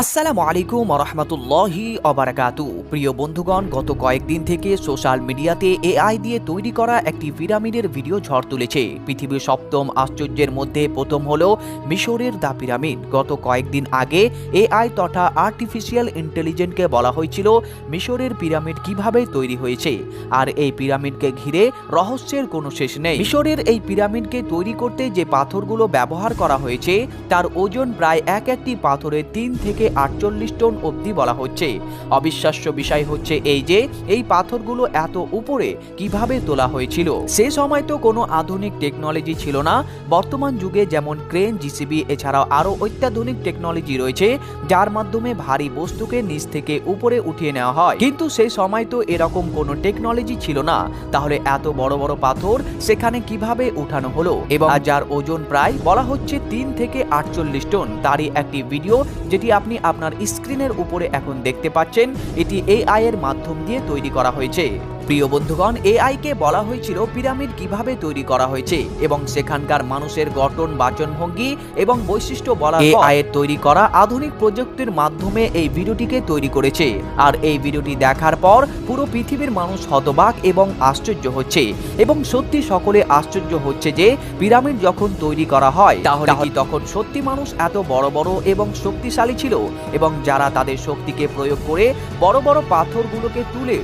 আসসালামু আলাইকুম রহমতুল্লাহি অবারাকাতু প্রিয় বন্ধুগণ, গত কয়েকদিন থেকে সোশ্যাল মিডিয়াতে এআই দিয়ে তৈরি করা একটি পিরামিডের ভিডিও ঝড় তুলেছে। পৃথিবীর সপ্তম আশ্চর্যের মধ্যে প্রথম হলো মিশরের দা পিরামিড। গত কয়েকদিন আগে এআই তথা আর্টিফিশিয়াল ইন্টেলিজেন্টকে বলা হয়েছিল মিশরের পিরামিড কীভাবে তৈরি হয়েছে। আর এই পিরামিডকে ঘিরে রহস্যের কোনো শেষ নেই। মিশরের এই পিরামিডকে তৈরি করতে যে পাথরগুলো ব্যবহার করা হয়েছে, তার ওজন প্রায় এক একটি পাথরের তিন থেকে আটচল্লিশ টন অবধি বলা হচ্ছে। অবিশ্বাস্য বিষয় হচ্ছে এই যে, এই পাথরগুলো এত উপরে কীভাবে তোলা হয়েছিল? সে সময় তো কোনো আধুনিক টেকনোলজি ছিল না। বর্তমান যুগে যেমন ক্রেন, জিসিবি, এছাড়াও আরও অত্যাধুনিক টেকনোলজি রয়েছে, যার মাধ্যমে ভারী বস্তুকে নিচ থেকে উপরে উঠিয়ে নেওয়া হয়। কিন্তু সেই সময় তো এরকম কোনো টেকনোলজি ছিল না। তাহলে এত বড় বড় পাথর সেখানে কীভাবে উঠানো হলো? এবং যার ওজন প্রায় বলা হচ্ছে তিন থেকে আটচল্লিশ টন। তারই একটি ভিডিও যেটি আপনি আপনার স্ক্রিনের উপরে এখন দেখতে পাচ্ছেন এটি এআই এর মাধ্যম দিয়ে তৈরি করা হয়েছে। প্রিয় বন্ধুগণ এআই কে বলা হয়েছিল পিরামিড কীভাবে তৈরি করা হয়েছে এবং সেখানকার মানুষের গঠন বাচনভঙ্গি এবং বৈশিষ্ট্য বলা এআই এর তৈরি করা আধুনিক প্রযুক্তির মাধ্যমে এই ভিডিওটিকে তৈরি করেছে। আর এই ভিডিওটি দেখার পর পুরো পৃথিবীর মানুষ হতবাক এবং আশ্চর্য হচ্ছে। এবং সত্যি সকলে আশ্চর্য হচ্ছে যে পিরামিড যখন তৈরি করা হয় তাহলে কি তখন সত্যি মানুষ এত বড় বড় এবং শক্তিশালী ছিল? এবং যারা তাদের শক্তিকে প্রয়োগ করে বড় বড় পাথরগুলোকে তুলে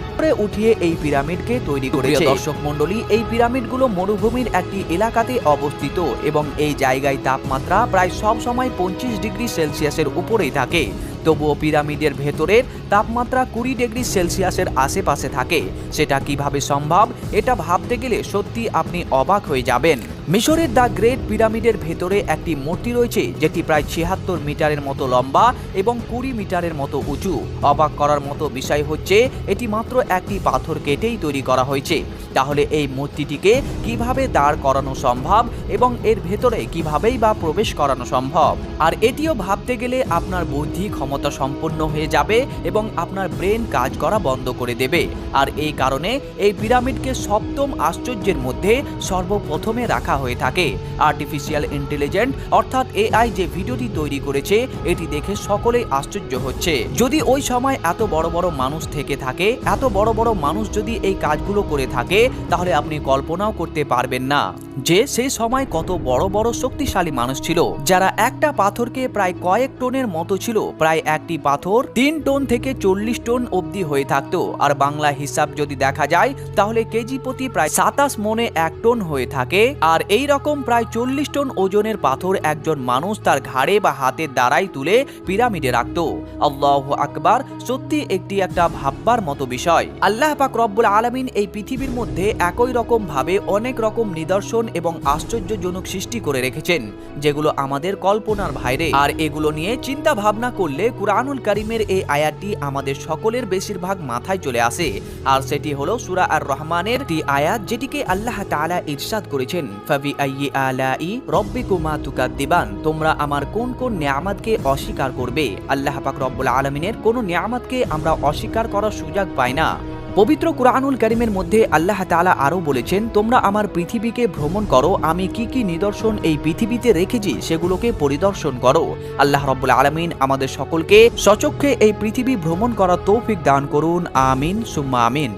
উঠিয়ে এই পিরামিডকে তৈরি করেছে। দর্শক মণ্ডলী এই পিরামিডগুলো মরুভূমির একটি এলাকাতে অবস্থিত এবং এই জায়গায় তাপমাত্রা প্রায় সব সময় পঁচিশ ডিগ্রি সেলসিয়াসের উপরেই থাকে। তবুও পিরামিডের ভেতরের তাপমাত্রা কুড়ি ডিগ্রি সেলসিয়াসের আশেপাশে থাকে। সেটা কীভাবে সম্ভব, এটা ভাবতে গেলে সত্যি আপনি অবাক হয়ে যাবেন। মিশরের দ্য গ্রেট পিরামিডের ভেতরে একটি মূর্তি রয়েছে, যেটি প্রায় ছিয়াত্তর মিটারের মতো লম্বা এবং কুড়ি মিটারের মতো উঁচু। অবাক করার মতো বিষয় হচ্ছে, এটি মাত্র একটি পাথর কেটেই তৈরি করা হয়েছে। তাহলে এই মূর্তিটিকে কীভাবে দাঁড় করানো সম্ভব এবং এর ভেতরে কিভাবেই বা প্রবেশ করানো সম্ভব? আর এটিও ভাবতে গেলে আপনার বুদ্ধি ক্ষমতা সম্পন্ন হয়ে যাবে এবং আপনার ব্রেন কাজ করা বন্ধ করে দেবে। আর এই কারণে এই পিরামিডকে সপ্তম আশ্চর্যের মধ্যে সর্বপ্রথমে রাখা হয়ে থাকে। আর্টিফিশিয়াল ইন্টেলিজেন্ট অর্থাৎ এআই যে ভিডিওটি তৈরি করেছে, এটি দেখে সকলেই আশ্চর্য হচ্ছে। যদি ওই সময় এত বড় বড় মানুষ থেকে থাকে, এত বড় বড় মানুষ যদি এই কাজগুলো করে থাকে, তাহলে আপনি কল্পনাও করতে পারবেন না যে সেই সময় কত বড় বড় শক্তিশালী মানুষ ছিল, যারা একটা পাথরকে প্রায় কয়েক টনের মতো ছিল, প্রায় একটি পাথর, তিন টন থেকে চল্লিশ টন অবধি হয়ে থাকতো। আর বাংলা হিসাব যদি দেখা যায়, তাহলে কেজি প্রতি প্রায় সাতাশ মনে এক টন হয়ে থাকে। আর এই রকম প্রায় চল্লিশ টন ওজনের পাথর একজন মানুষ তার ঘাড়ে বা হাতের দ্বারাই তুলে পিরামিডে রাখতো। আল্লাহ আকবার, সত্যি একটি একটা ভাববার মতো বিষয়। আল্লাহ পাক রব্বুল আলমিন এই পৃথিবীর মধ্যে একই রকম ভাবে অনেক রকম নিদর্শন এবং আশ্চর্যজনক সৃষ্টি করে রেখেছেন, যেগুলো আমাদের কল্পনার বাইরে। আর এগুলো নিয়ে চিন্তা ভাবনা করলে কুরআনুল করিমের এই আয়াতটি আমাদের সকলের বেশিরভাগ মাথায় চলে আসে। আর সেটি হলো সুরা আর রহমানের টি আয়াত যেটিকে আল্লাহ তাআলা ইরশাদ করেছেন। ফাবি আইয়ি আলাই রব্বিকুমা তুকাদ্দিবান, তোমরা আমার কোন কোন নিয়ামতকে অস্বীকার করবে? আল্লাহ পাক রব্বুল আলমিনের কোনো নিয়ামতকে আমরা অস্বীকার করার সুযোগ পাই না। পবিত্র কুরআনুল করিমের মধ্যে আল্লাহ তালা আরও বলেছেন, তোমরা আমার পৃথিবীকে ভ্রমণ করো, আমি কি কি নিদর্শন এই পৃথিবীতে রেখেছি সেগুলোকে পরিদর্শন করো। আল্লাহ রব্বুল আলমিন আমাদের সকলকে সচক্ষে এই পৃথিবী ভ্রমণ করার তৌফিক দান করুন, আমিন, সুম্মা আমিন।